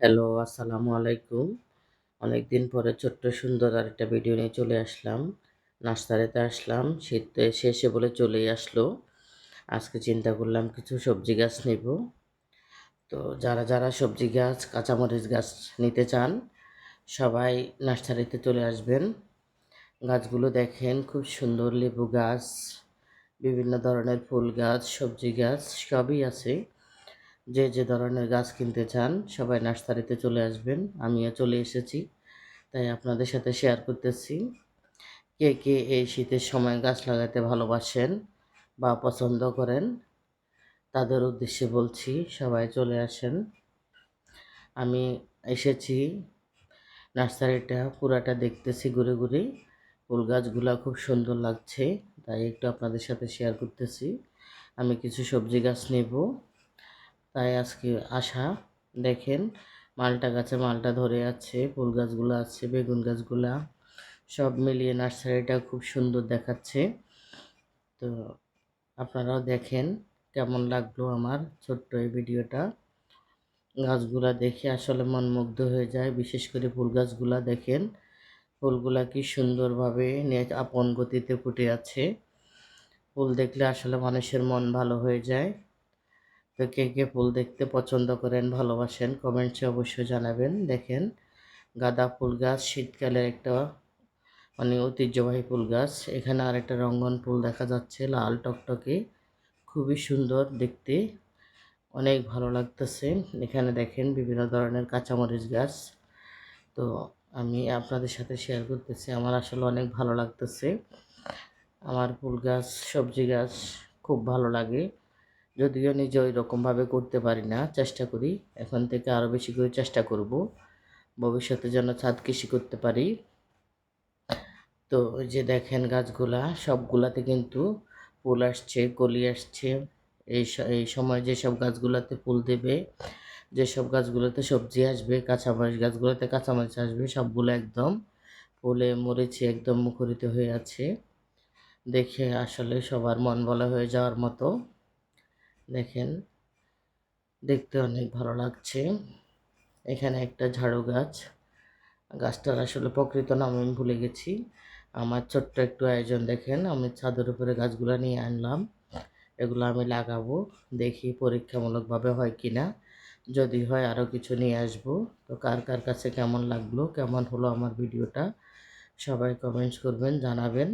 Hello, আসসালামু আলাইকুম। অনেক দিন পরে ছোট্ট সুন্দর আর একটা ভিডিও নিয়ে চলে আসলাম। নার্সারিতে আসলাম, শীত শেষে বলে চলেই আসলো। আজকে চিন্তা করলাম কিছু সবজি গাছ নেব। তো যারা যারা সবজি গাছ, কাঁচামরিচ গাছ নিতে চান, সবাই নার্সারিতে চলে আসবেন। গাছগুলো দেখেন, খুব সুন্দর লেবু গাছ, বিভিন্ন ধরনের ফুল গাছ, সবজি গাছ, সবই আছে। যে যে ধরনের গাছ কিনতে চান, সবাই নার্সারিতে চলে আসবেন। আমিও চলে এসেছি, তাই আপনাদের সাথে শেয়ার করতেছি। কে কে এই শীতের সময় গাছ লাগাতে ভালোবাসেন বা পছন্দ করেন, তাদের উদ্দেশ্যে বলছি, সবাই চলে আসেন। আমি এসেছি, নার্সারিটা পুরাটা দেখতেছি ঘুরে ঘুরে। ফুল গাছগুলো খুব সুন্দর লাগছে, তাই একটু আপনাদের সাথে শেয়ার করতেছি। আমি কিছু সবজি গাছ নেব। তাই আজকে আসা। দেখেন, মালটা গাছে মালটা ধরে আছে, ফুল গাছগুলো আছে, বেগুন গাছগুলা সব মিলিয়ে নার্সারিটা খুব সুন্দর দেখাচ্ছে। তো আপনারাও দেখেন কেমন লাগল আমার ছোট্ট এই ভিডিওটা। গাছগুলা দেখে আসলে মন মুগ্ধ হয়ে যায়, বিশেষ করে ফুল গাছগুলা দেখেন। ফুলগুলা কি সুন্দরভাবে আপন গতিতে ফুটে আছে। ফুল দেখলে আসলে মানুষের মন ভালো হয়ে যায়। কে কে ফুল দেখতে পছন্দ করেন, ভালোবাসেন কমেন্টসে অবশ্যই জানাবেন। দেখেন, গাঁদা ফুল গাছ, শীতকালের একটা মানে ঐতিহ্যবাহী ফুল গাছ। এখানে আরেকটা রঙ্গন ফুল দেখা যাচ্ছে, লাল টকটকে। খুবই সুন্দর দেখতে, অনেক ভালো লাগতেছে। এখানে দেখেন, বিভিন্ন ধরনের কাঁচামরিচ গাছ। তো আমি আপনাদের সাথে শেয়ার করতেছি, আমার আসলে অনেক ভালো লাগতেছে। আমার ফুল গাছ, সবজি গাছ, খুব ভালো লাগে। যদিও নিজে ওই রকমভাবে করতে পারি না, চেষ্টা করি। এখন থেকে আরও বেশি করে চেষ্টা করব। ভবিষ্যতে যেন ছাদ কৃষি করতে পারি। তো ওই যে দেখেন গাছগুলা, সবগুলাতে কিন্তু ফুল আসছে, কলি আসছে। এই এই সময় যেসব গাছগুলোতে ফুল দেবে, যেসব গাছগুলোতে সবজি আসবে, কাঁচামরিচ গাছগুলোতে কাঁচামরিচ আসবে, সবগুলো একদম ফুলে মরেছে একদম মুখরিত হয়ে আছে। দেখে আসলে সবার মন বলা হয়ে যাওয়ার মতো। দেখেন, দেখতে অনেক ভালো লাগছে। এখানে একটা ঝাড়ু গাছ। গাছটার আসলে প্রকৃত নাম আমি ভুলে গেছি। আমার ছোট্ট একটু আয়োজন দেখেন, আমি ছাদের উপরে গাছগুলো নিয়ে আনলাম। এগুলো আমি লাগাবো, দেখি পরীক্ষামূলকভাবে হয় কি না যদি হয় আরও কিছু নিয়ে আসব। তো কার কার কাছে কেমন লাগল, কেমন হলো আমার ভিডিওটা, সবাই কমেন্টস করবেন, জানাবেন।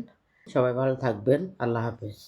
সবাই ভালো থাকবেন, আল্লাহ হাফেজ।